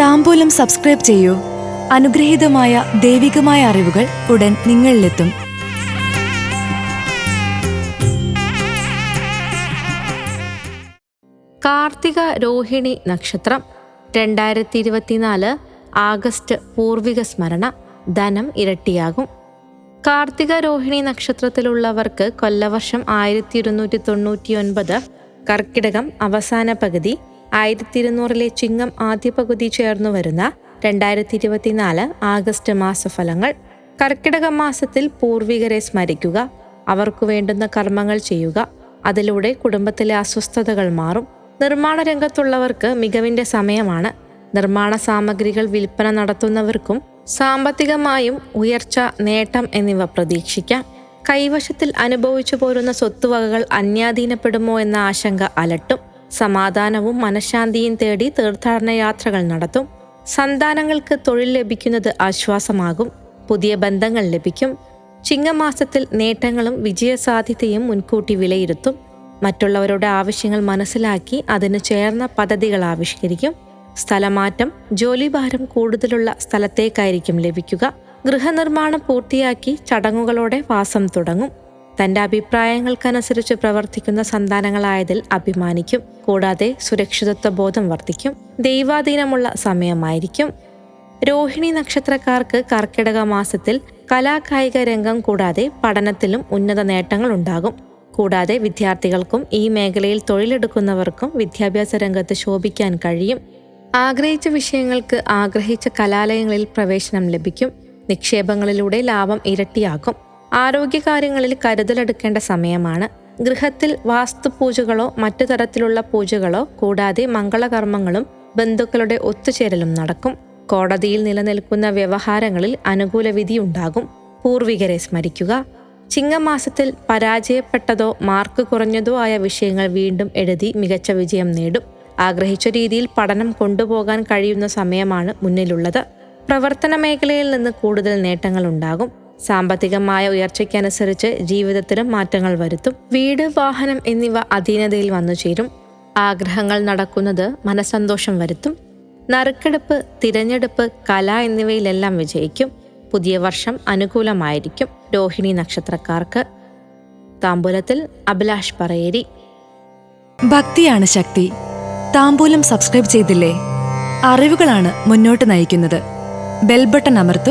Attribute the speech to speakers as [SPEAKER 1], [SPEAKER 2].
[SPEAKER 1] താമ്പൂലം subscribe ചെയ്യൂ. അനുഗ്രഹീതമായ ദൈവികമായ അറിവുകൾ ഉടൻ നിങ്ങളിലെത്തും.
[SPEAKER 2] കാർത്തിക രോഹിണി നക്ഷത്രം രണ്ടായിരത്തി ഇരുപത്തിനാല് ആഗസ്റ്റ് പൂർവിക സ്മരണ ധനം ഇരട്ടിയാകും. കാർത്തിക രോഹിണി നക്ഷത്രത്തിലുള്ളവർക്ക് കൊല്ലവർഷം ആയിരത്തി ഇരുന്നൂറ്റി തൊണ്ണൂറ്റി ഒൻപത് കർക്കിടകം അവസാന പകുതി ആയിരത്തി ഇരുന്നൂറിലെ ചിങ്ങം ആദ്യ പകുതി ചേർന്നു വരുന്ന രണ്ടായിരത്തി ഇരുപത്തിനാല് ആഗസ്റ്റ് മാസഫലങ്ങൾ. കർക്കിടക മാസത്തിൽ പൂർവികരെ സ്മരിക്കുക അവർക്കു വേണ്ടുന്ന കർമ്മങ്ങൾ ചെയ്യുക അതിലൂടെ കുടുംബത്തിലെ അസ്വസ്ഥതകൾ മാറും. നിർമ്മാണ രംഗത്തുള്ളവർക്ക് മികവിന്റെ സമയമാണ്. നിർമ്മാണ സാമഗ്രികൾ വിൽപ്പന നടത്തുന്നവർക്കും സാമ്പത്തികമായും ഉയർച്ച നേട്ടം എന്നിവ പ്രതീക്ഷിക്കാം. കൈവശത്തിൽ അനുഭവിച്ചു പോരുന്ന സ്വത്തുവകകൾ അന്യാധീനപ്പെടുമോ എന്ന ആശങ്ക അലട്ടും. സമാധാനവും മനഃശാന്തിയും തേടി തീർത്ഥാടന യാത്രകൾ നടത്തും. സന്താനങ്ങൾക്ക് തൊഴിൽ ലഭിക്കുന്നത് ആശ്വാസമാകും. പുതിയ ബന്ധങ്ങൾ ലഭിക്കും. ചിങ്ങമാസത്തിൽ നേട്ടങ്ങളും വിജയസാധ്യതയും മുൻകൂട്ടി വിലയിരുത്തും. മറ്റുള്ളവരുടെ ആവശ്യങ്ങൾ മനസ്സിലാക്കി അതിന് ചേർന്ന പദ്ധതികൾ ആവിഷ്കരിക്കും. സ്ഥലമാറ്റം ജോലിഭാരം കൂടുതലുള്ള സ്ഥലത്തേക്കായിരിക്കും ലഭിക്കുക. ഗൃഹനിർമ്മാണം പൂർത്തിയാക്കി ചടങ്ങുകളോടെ വാസം തുടങ്ങും. തന്റെ അഭിപ്രായങ്ങൾക്കനുസരിച്ച് പ്രവർത്തിക്കുന്ന സന്താനങ്ങളായതിൽ അഭിമാനിക്കും. കൂടാതെ സുരക്ഷിതത്വ ബോധം വർദ്ധിക്കും. ദൈവാധീനമുള്ള സമയമായിരിക്കും. രോഹിണി നക്ഷത്രക്കാർക്ക് കർക്കിടക മാസത്തിൽ കലാകായിക രംഗം കൂടാതെ പഠനത്തിലും ഉന്നത നേട്ടങ്ങൾ ഉണ്ടാകും. കൂടാതെ വിദ്യാർത്ഥികൾക്കും ഈ മേഖലയിൽ തൊഴിലെടുക്കുന്നവർക്കും വിദ്യാഭ്യാസ രംഗത്ത് ശോഭിക്കാൻ കഴിയും. ആഗ്രഹിച്ച വിഷയങ്ങൾക്ക് ആഗ്രഹിച്ച കലാലയങ്ങളിൽ പ്രവേശനം ലഭിക്കും. നിക്ഷേപങ്ങളിലൂടെ ലാഭം ഇരട്ടിയാക്കും. ആരോഗ്യകാര്യങ്ങളിൽ കരുതലെടുക്കേണ്ട സമയമാണ്. ഗൃഹത്തിൽ വാസ്തുപൂജകളോ മറ്റു തരത്തിലുള്ള പൂജകളോ കൂടാതെ മംഗളകർമ്മങ്ങളും ബന്ധുക്കളുടെ ഒത്തുചേരലും നടക്കും. കോടതിയിൽ നിലനിൽക്കുന്ന വ്യവഹാരങ്ങളിൽ അനുകൂല വിധി ഉണ്ടാകും. പൂർവികരെ സ്മരിക്കുക. ചിങ്ങമാസത്തിൽ പരാജയപ്പെട്ടതോ മാർക്ക് കുറഞ്ഞതോ ആയ വിഷയങ്ങൾ വീണ്ടും എഴുതി മികച്ച വിജയം നേടും. ആഗ്രഹിച്ച രീതിയിൽ പഠനം കൊണ്ടുപോകാൻ കഴിയുന്ന സമയമാണ് മുന്നിലുള്ളത്. പ്രവർത്തന മേഖലയിൽ നിന്ന് കൂടുതൽ നേട്ടങ്ങൾ ഉണ്ടാകും. സാമ്പത്തികമായ ഉയർച്ചയ്ക്കനുസരിച്ച് ജീവിതത്തിലും മാറ്റങ്ങൾ വരുത്തും. വീട് വാഹനം എന്നിവ അധീനതയിൽ വന്നു ചേരും. ആഗ്രഹങ്ങൾ നടക്കുന്നത് മനസന്തോഷം വരുത്തും. നറുക്കെടുപ്പ് തിരഞ്ഞെടുപ്പ് കല എന്നിവയിലെല്ലാം വിജയിക്കും. പുതിയ വർഷം അനുകൂലമായിരിക്കും. രോഹിണി നക്ഷത്രക്കാർക്ക്. താമ്പൂലത്തിൽ അഭിലാഷ് പറയേരി.
[SPEAKER 1] ഭക്തിയാണ് ശക്തി. താമ്പൂലം സബ്സ്ക്രൈബ് ചെയ്തില്ലേ? അറിവുകളാണ് മുന്നോട്ട് നയിക്കുന്നത്. ബെൽബട്ടൺ അമർത്തു.